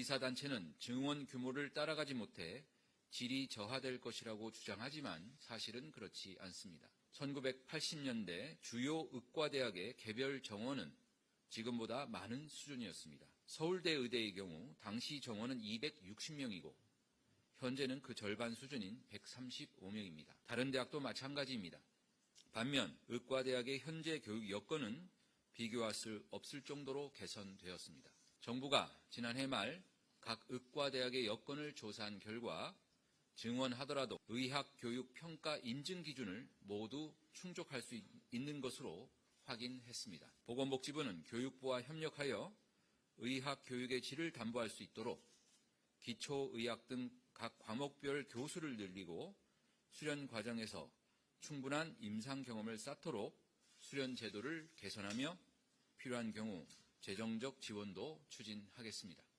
의사단체는 증원 규모를 따라가지 못해 질이 저하될 것이라고 주장하지만 사실은 그렇지 않습니다. 1980년대 주요 의과대학의 개별 정원은 지금보다 많은 수준이었습니다. 서울대 의대의 경우 당시 정원은 260명이고 현재는 그 절반 수준인 135명입니다. 다른 대학도 마찬가지입니다. 반면 의과대학의 현재 교육 여건은 비교할 수 없을 정도로 개선되었습니다. 정부가 지난해 말 각 의과대학의 여건을 조사한 결과 증원하더라도 의학교육평가 인증 기준을 모두 충족할 수 있는 것으로 확인했습니다. 보건복지부는 교육부와 협력하여 의학교육의 질을 담보할 수 있도록 기초의학 등 각 과목별 교수를 늘리고 수련 과정에서 충분한 임상 경험을 쌓도록 수련 제도를 개선하며 필요한 경우 재정적 지원도 추진하겠습니다.